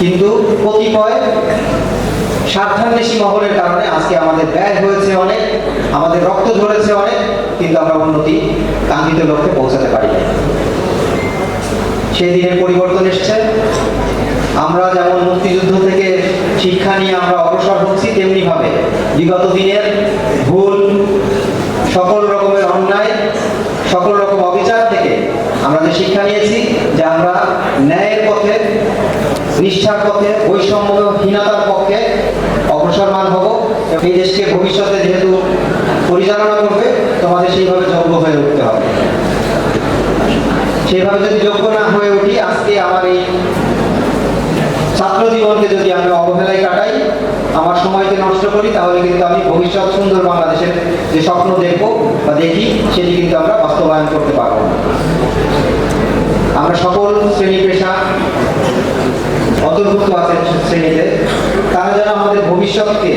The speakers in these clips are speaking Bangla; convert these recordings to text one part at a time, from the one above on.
কিন্তু কতিপয় স্বার্থান্বেষী মহলের কারণে আজকে আমাদের ব্যয় হয়েছে অনেক, আমাদের রক্ত ঝরেছে অনেক, কিন্তু আমরা উন্নতি কাঙ্ক্ষিত লক্ষ্যে পৌঁছাতে পারি সেই দিনের পরিবর্তন এসছে। আমরা যেমন মুক্তিযুদ্ধ থেকে শিক্ষা নিয়ে আমরা অগ্রসর হচ্ছি তেমনি ভাবে বিগত দিনের ভুল, সকল রকমের অন্যায়, সকল রকম অবিচার থেকে আমরা যে শিক্ষা নিয়েছি, যে আমরা ন্যায়ের পথে নিষ্ঠার পথে বৈষম্যহীনতার পক্ষে অগ্রসরমান হব। এই দেশকে ভবিষ্যতে যেহেতু পরিচালনা করবে, তোমাদের সেইভাবে যোগ্য হয়ে উঠতে হবে। সেইভাবে যদি যোগ্য না হয়ে উঠি, আজকে আমার এই ছাত্র জীবনকে যদি আমি অবহেলায় কাটাই, আমার সময়কে নষ্ট করি, তাহলে কিন্তু আমি ভবিষ্যৎ সুন্দর বাংলাদেশের যে স্বপ্ন দেখব বা দেখি, সেটি কিন্তু আমরা বাস্তবায়ন করতে পারব আমরা সকল অন্তর্ভুক্ত আছেন শ্রেণীতে, তারা যেন আমাদের ভবিষ্যৎকে,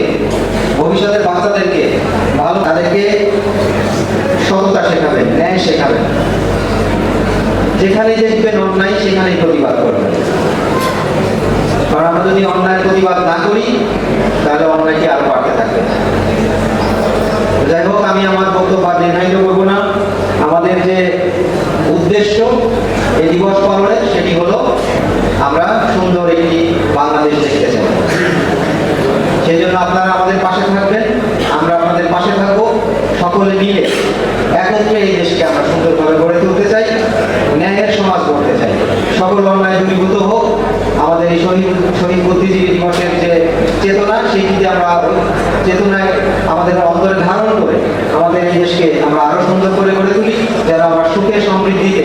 ভবিষ্যতের বাচ্চাদেরকে ভালো তাদেরকে সততা শেখাবেন, ন্যায় শেখাবেন। যেখানে দেখবেন অন্যায়, সেখানেই প্রতিবাদ করবেন। কারণ আমরা যদি অন্যায় প্রতিবাদ না করি তাহলে অন্যায়টি আরও বাড়তে থাকবে যাই হোক আমি আমার বক্তব্য আর দীর্ঘায়িত করব না আমাদের যে উদ্দেশ্য এই দিবস পালনের সেটি হলো আমরা সুন্দর একটি বাংলাদেশ দেখতে চাই সেই আপনারা আমাদের পাশে থাকবেন। আমরা আপনাদের পাশে থাকব। সকলে মিলে একত্রে এই দেশকে আমরা সুন্দরভাবে গড়ে তুলতে চাই, ন্যায়ের সমাজ গড়তে চাই। সকল অন্যায় দূরীভূত হোক, আমাদের এই শহীদ শহীদ বুদ্ধিজীবী দিবসের যে চেতনা, সেইটিতে আমরা চেতনায় আমাদের অন্তরে ধারণ করে আমাদের এই দেশকে আমরা আরও সুন্দর করে গড়ে তুলি যারা আমরা সুখে সমৃদ্ধিতে